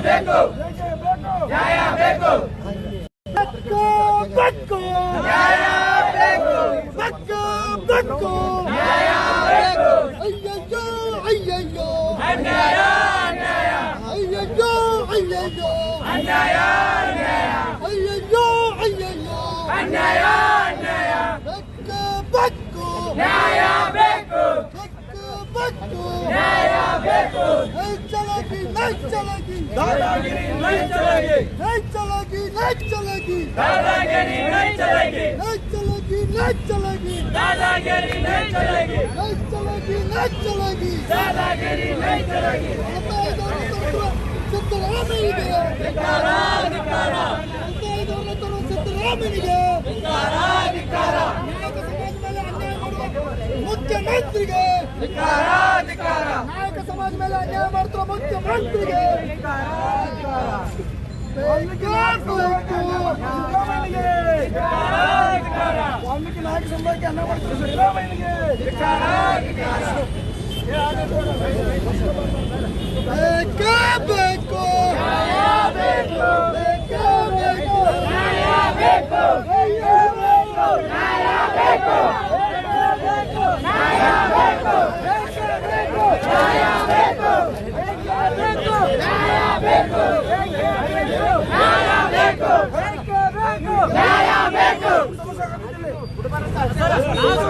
ಬೇಕು. ನ್ಯಾಯ ಬೇಕು. ಬಕ್ಕು ಬಕ್ಕು. ನ್ಯಾಯ ಬೇಕು. ಬಕ್ಕು ಬಕ್ಕು. ನ್ಯಾಯ ಬೇಕು. ಅಯ್ಯಯ್ಯೋ ಅಯ್ಯಯ್ಯೋ. ಅನ್ಯಾಯ ಅನ್ಯಾಯ. ಅಯ್ಯಯ್ಯೋ ಅಯ್ಯಯ್ಯೋ. ಅನ್ಯಾಯ ಅನ್ಯಾಯ. ಅಯ್ಯಯ್ಯೋ ಅಯ್ಯಯ್ಯೋ. ಅನ್ಯಾಯ ಅನ್ಯಾಯ. ಬಕ್ಕು ಬಕ್ಕು. ನ್ಯಾಯ ಬೇಕು. ಬಕ್ಕು ಬಕ್ಕು. ನೈ ಚಲಗಿ ನೈ ಚಲಗಿ ದಾದಾಗಿರಿ ನೈ ಚಲಗಿ ನೈ ಚಲಗಿ ನೈ ಚಲಗಿ ದಾದಾಗಿರಿ ನೈ ಚಲಗಿ ಸಿದ್ದರಾಮಯ್ಯಗೆ ಧಿಕ್ಕಾರ ಧಿಕ್ಕಾರ ಸಿದ್ದರಾಮಯ್ಯನಿಗೆ ಧಿಕ್ಕಾರ ಧಿಕ್ಕಾರ ನಾಯಕ ಸಮಾಜ ಮೇಲೆ ಅನ್ಯಾಯ ಮಾಡುವ ಮುಖ್ಯಮಂತ್ರಿಗೆ ಧಿಕ್ಕಾರ ಧಿಕ್ಕಾರ ನಾಯಕ ಸಮಾಜ ಮೇಲೆ ಅನ್ಯಾಯ ಮಾಡ್ತಿರೋ ಮುಖ್ಯಮಂತ್ರಿಗೆ. ವಾಲ್ಮೀಕಿ ನಾಯಕ ಸಮುದಾಯಕ್ಕೆ ಅನ್ಯಾಯ ಮಾಡ್ತಿರೋ. ಸಿದ್ದರಾಮಯ್ಯನಿಗೆ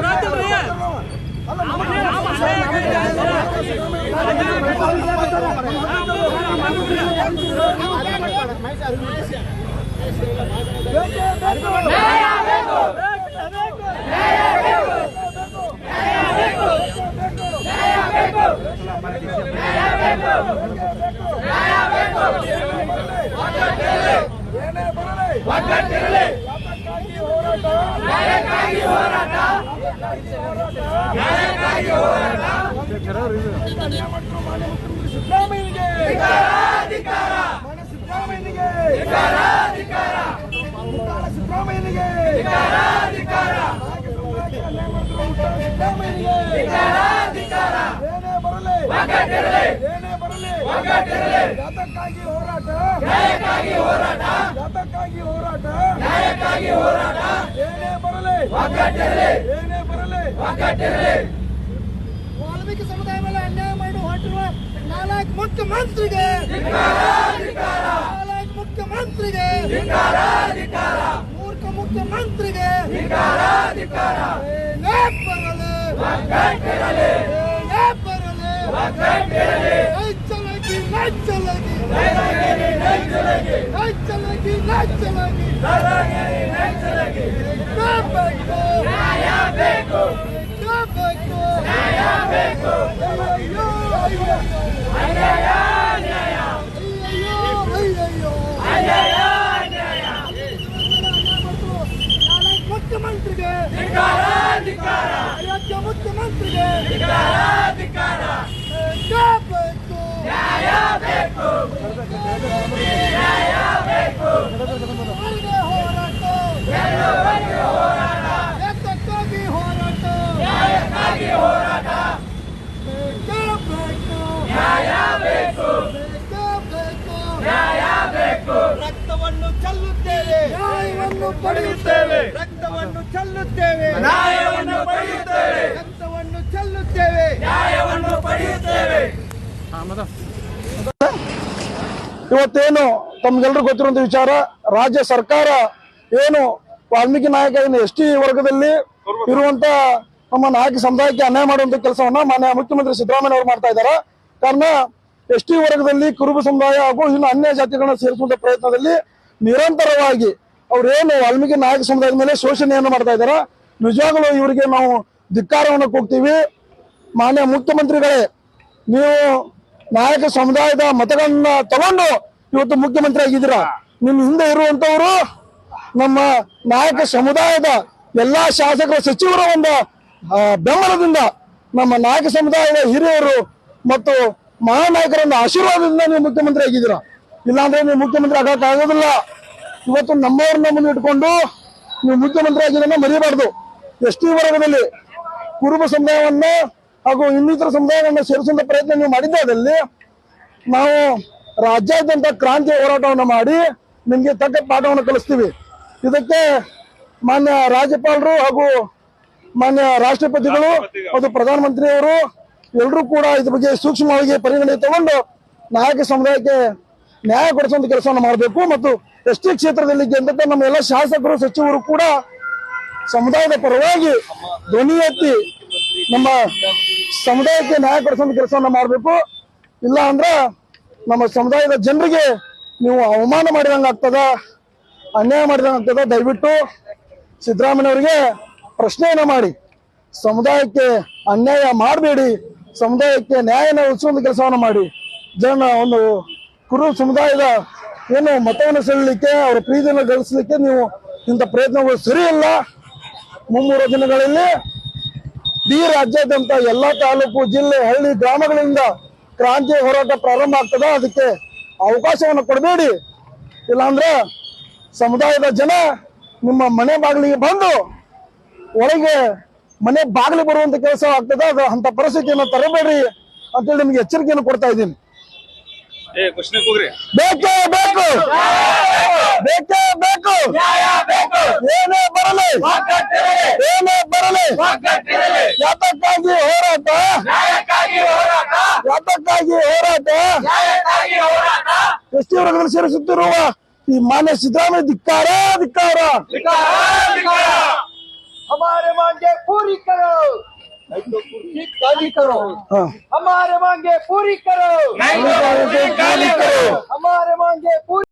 ಒಗ್ಗಟ್ಟಿರಲಿ ಜಾತಕ್ಕಾಗಿ ಹೋರಾಟ ನ್ಯಾಯಕ್ಕಾಗಿ ಹೋರಾಟ ಜಾತಕ್ಕಾಗಿ ಹೋರಾಟ ನ್ಯಾಯಕ್ಕಾಗಿ ಹೋರಾಟ ಏನೇ ಬರಲಿ ಏನೇ ವಾಲ್ಮೀಕಿ ಸಮುದಾಯ ಮೇಲೆ ಅನ್ಯಾಯ ಮಾಡಿ ಹೊರಟಿರುವ ನಾಲ್ಕು ಮುಖ್ಯಮಂತ್ರಿಗೆ. ನಾಲ್ಕು ಮುಖ್ಯಮಂತ್ರಿಗೆ. ಮೂರ್ಖ ಮುಖ್ಯಮಂತ್ರಿಗೆ. ನೈಚಲಗಿ ನೈಚಲಗಿ ನೈಚಲಗಿ ನೈಚಲಗಿ ದಾದಾಗಿರಿ ನೈ ಚಲಗಿ ಬೇಕು ನ್ಯಾಯ ಬೇಕು ಬೇಕು ನ್ಯಾಯ ಬೇಕು ಅಯ್ಯಯ್ಯೋ ಅಯ್ಯಯ್ಯೋ ಅನ್ಯಾಯ ಅನ್ಯಾಯ ಅಯ್ಯಯ್ಯೋ ಅಯ್ಯಯ್ಯೋ ಅನ್ಯಾಯ ಅನ್ಯಾಯ ನಾಲ್ಕು ಮುಖ್ಯಮಂತ್ರಿಗೆ ಧಿಕ್ಕಾರ ಧಿಕ್ಕಾರ ಅಯೋಗ್ಯ ಮುಖ್ಯಮಂತ್ರಿಗೆ ಧಿಕ್ಕಾರ ಧಿಕ್ಕಾರ ಬೇಕು ನ್ಯಾಯ ಬೇಕು ನ್ಯಾಯ ಬೇಕು ಹೊರಗೆ ಹೋರಾಟ ಎಲ್ಲವರಿಗೂ ಹೋರಾಟ ಎತ್ತಕ್ಕಾಗಿ ಹೋರಾಟ ನ್ಯಾಯಕ್ಕಾಗಿ ಹೋರಾಟ ಬೇಕು ನ್ಯಾಯ ಬೇಕು ಬೇಕು ನ್ಯಾಯ ಬೇಕು ರಕ್ತವನ್ನು ಚೆಲ್ಲುತ್ತೇವೆ. ನ್ಯಾಯವನ್ನು ಪಡೆಯುತ್ತೇವೆ. ರಕ್ತವನ್ನು ಚೆಲ್ಲುತ್ತೇವೆ. ನ್ಯಾಯವನ್ನು ಪಡೆಯುತ್ತೇವೆ. ಚೆಲ್ಲುತ್ತೇವೆ. ನ್ಯಾಯವನ್ನು ಪಡೆಯುತ್ತೇವೆ. ಇವತ್ತೇನು ತಮ್ಗೆಲ್ರಿಗೂ ಗೊತ್ತಿರುವಂತ ವಿಚಾರ ರಾಜ್ಯ ಸರ್ಕಾರ ಏನು ವಾಲ್ಮೀಕಿ ನಾಯಕ ಏನು ಎಸ್ ಟಿ ವರ್ಗದಲ್ಲಿ ಇರುವಂತ ನಮ್ಮ ನಾಯಕ ಸಮುದಾಯಕ್ಕೆ ಅನ್ಯಾಯ ಮಾಡುವಂತ ಕೆಲಸವನ್ನ ಮಾನ್ಯ ಮುಖ್ಯಮಂತ್ರಿ ಸಿದ್ದರಾಮಯ್ಯ ಅವರು ಮಾಡ್ತಾ ಇದ್ದಾರೆ. ಕಾರಣ ಎಸ್ ಟಿ ವರ್ಗದಲ್ಲಿ ಕುರುಬ ಸಮುದಾಯ ಹಾಗೂ ಇನ್ನು ಅನ್ಯ ಜಾತಿಗಳನ್ನ ಸೇರಿಸುವಂತ ಪ್ರಯತ್ನದಲ್ಲಿ ನಿರಂತರವಾಗಿ ಅವ್ರೇನು ವಾಲ್ಮೀಕಿ ನಾಯಕ ಸಮುದಾಯದ ಮೇಲೆ ಶೋಷಣೆಯನ್ನು ಮಾಡ್ತಾ ಇದ್ದಾರೆ. ನಿಜವಾಗಲೂ ಇವರಿಗೆ ನಾವು ಧಿಕ್ಕಾರವನ್ನು ಕೊಡ್ತೀವಿ. ಮಾನ್ಯ ಮುಖ್ಯಮಂತ್ರಿಗಳೇ, ನೀವು ನಾಯಕ ಸಮುದಾಯದ ಮತಗಳನ್ನ ತಗೊಂಡು ಇವತ್ತು ಮುಖ್ಯಮಂತ್ರಿ ಆಗಿದ್ದೀರಾ ನಿಮ್ಮ ಹಿಂದೆ ಇರುವಂತವರು ನಮ್ಮ ನಾಯಕ ಸಮುದಾಯದ ಎಲ್ಲಾ ಶಾಸಕರ ಸಚಿವರ ಒಂದು ಬೆಂಬಲದಿಂದ ನಮ್ಮ ನಾಯಕ ಸಮುದಾಯದ ಹಿರಿಯರು ಮತ್ತು ಮಹಾನಾಯಕರನ್ನ ಆಶೀರ್ವಾದದಿಂದ ನೀವು ಮುಖ್ಯಮಂತ್ರಿ ಆಗಿದ್ದೀರಾ ಇಲ್ಲಾಂದ್ರೆ ನೀವು ಮುಖ್ಯಮಂತ್ರಿ ಆಗೋಕ್ಕಾಗೋದಿಲ್ಲ ಇವತ್ತು ನಮ್ಮವ್ರನ್ನ ಮುಂದಿಟ್ಕೊಂಡು ನೀವು ಮುಖ್ಯಮಂತ್ರಿ ಆಗಿದ್ದನ್ನ ಮರಿಬಾರ್ದು. ಎಸ್ ಟಿ ವರ್ಗದಲ್ಲಿ ಕುರುಬ ಸಮುದಾಯವನ್ನ ಹಾಗೂ ಇನ್ನಿತರ ಸಮುದಾಯವನ್ನು ಸೇರಿಸುವಂತ ಪ್ರಯತ್ನ ನೀವು ಮಾಡಿದ್ದಾದಲ್ಲಿ ನಾವು ರಾಜ್ಯಾದ್ಯಂತ ಕ್ರಾಂತಿ ಹೋರಾಟವನ್ನು ಮಾಡಿ ನಿಮಗೆ ತಕ್ಕ ಪಾಠವನ್ನು ಕಲಿಸ್ತೀವಿ. ಇದಕ್ಕೆ ಮಾನ್ಯ ರಾಜ್ಯಪಾಲರು ಹಾಗೂ ಮಾನ್ಯ ರಾಷ್ಟ್ರಪತಿಗಳು ಮತ್ತು ಪ್ರಧಾನಮಂತ್ರಿಯವರು ಎಲ್ಲರೂ ಕೂಡ ಇದ್ರ ಬಗ್ಗೆ ಸೂಕ್ಷ್ಮವಾಗಿ ಪರಿಗಣನೆ ತಗೊಂಡು ನಾಯಕ ಸಮುದಾಯಕ್ಕೆ ನ್ಯಾಯ ಕೊಡಿಸುವಂತ ಕೆಲಸವನ್ನು ಮಾಡಬೇಕು. ಮತ್ತು ಎಸ್ ಟಿ ಕ್ಷೇತ್ರದಲ್ಲಿ ಗೆದ್ದಂತ ನಮ್ಮ ಎಲ್ಲ ಶಾಸಕರು, ಸಚಿವರು ಕೂಡ ಸಮುದಾಯದ ಪರವಾಗಿ ಧ್ವನಿ ಎತ್ತಿ ನಮ್ಮ ಸಮುದಾಯಕ್ಕೆ ನ್ಯಾಯ ಪಡಿಸುವ ಕೆಲಸವನ್ನ ಮಾಡಬೇಕು. ಇಲ್ಲ ಅಂದ್ರೆ ನಮ್ಮ ಸಮುದಾಯದ ಜನರಿಗೆ ನೀವು ಅವಮಾನ ಮಾಡಿದಂಗೆ ಆಗ್ತದ, ಅನ್ಯಾಯ ಮಾಡಿದಂಗೆ ಆಗ್ತದ, ದಯವಿಟ್ಟು ಸಿದ್ದರಾಮಯ್ಯವರಿಗೆ ಪ್ರಶ್ನೆಯನ್ನ ಮಾಡಿ. ಸಮುದಾಯಕ್ಕೆ ಅನ್ಯಾಯ ಮಾಡಬೇಡಿ, ಸಮುದಾಯಕ್ಕೆ ನ್ಯಾಯನ ಉಳಿಸುವಂತ ಕೆಲಸವನ್ನು ಮಾಡಿ. ಜನ ಒಂದು ಕುರು ಸಮುದಾಯದ ಏನು ಮತವನ್ನು ಸೆಳಲಿಕ್ಕೆ ಅವರ ಪ್ರೀತಿಯನ್ನು ಗಳಿಸಲಿಕ್ಕೆ ನೀವು ಇಂಥ ಪ್ರಯತ್ನಗಳು ಸರಿಯಿಲ್ಲ. ಮುಂಬರುವ ದಿನಗಳಲ್ಲಿ ಇಡೀ ರಾಜ್ಯಾದ್ಯಂತ ಎಲ್ಲಾ ತಾಲೂಕು, ಜಿಲ್ಲೆ, ಹಳ್ಳಿ ಗ್ರಾಮಗಳಿಂದ ಕ್ರಾಂತಿ ಹೋರಾಟ ಪ್ರಾರಂಭ ಆಗ್ತದ ಅದಕ್ಕೆ ಅವಕಾಶವನ್ನು ಕೊಡಬೇಡಿ. ಇಲ್ಲಾಂದ್ರೆ ಸಮುದಾಯದ ಜನ ನಿಮ್ಮ ಮನೆ ಬಾಗಿಲಿಗೆ ಬಂದು ಒಳಗೆ ಮನೆ ಬಾಗಿಲು ಬರುವಂತ ಕೆಲಸ ಆಗ್ತದ ಅದು ಅಂತ ಪರಿಸ್ಥಿತಿಯನ್ನು ತರಬೇಡ್ರಿ ಅಂತೇಳಿ ನಿಮ್ಗೆ ಎಚ್ಚರಿಕೆಯನ್ನು ಕೊಡ್ತಾ ಇದ್ದೀನಿ. ಬೇಕೇ ಬೇಕು ಬೇಕೇ ಬೇಕು ನ್ಯಾಯ ಬೇಕು ಏನೇ ಬರಲಿ ಒಗ್ಗಟ್ಟಿರಲಿ ಏನೇ ಬರಲಿ ಒಗ್ಗಟ್ಟಿರಲಿ ಯಾತಕ್ಕಾಗಿ ಹೋರಾಟ ನ್ಯಾಯಕ್ಕಾಗಿ ಹೋರಾಟ ಯಾತಕ್ಕಾಗಿ ಹೋರಾಟ ನ್ಯಾಯಕ್ಕಾಗಿ ಹೋರಾಟ ಎಸ್ಟಿ ವರ್ಗದಲ್ಲಿ ಸೇರಿಸುತ್ತಿರುವ ಈ ಮಾನ್ಯ ಸಿದ್ದರಾಮಯ್ಯ ಧಿಕ್ಕಾರ ಧಿಕ್ಕಾರ ಧಿಕ್ಕಾರ, ಧಿಕ್ಕಾರ. हमारे मांगे पूरी करो गाली करो हाँ। हमारे मांगे तो पूरी करो। हमारे मांगे पूरी